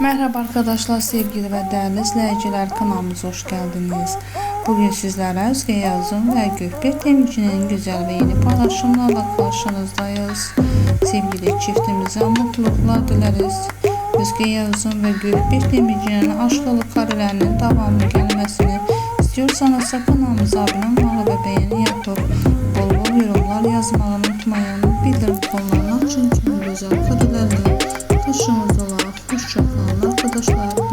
Merhaba arkadaşlar, sevgili ve değerli izleyiciler kanalımıza hoş geldiniz. Bugün sizlere Özge Yazın ve Gökbek Demirci'nin güzel ve yeni paylaşımlarla karşınızdayız. Sevgili çiftimize mutluluklar dileriz. Özge Yazın ve Gökbek Demirci'nin aşk dolu karilerinin devamlı gelmesini istiyorsanız kanalımıza abone olmalı ve beğeni yapıp bol bol yorumlar yazmayı unutmayın. Bildirim konularını açın tüm но она подошла.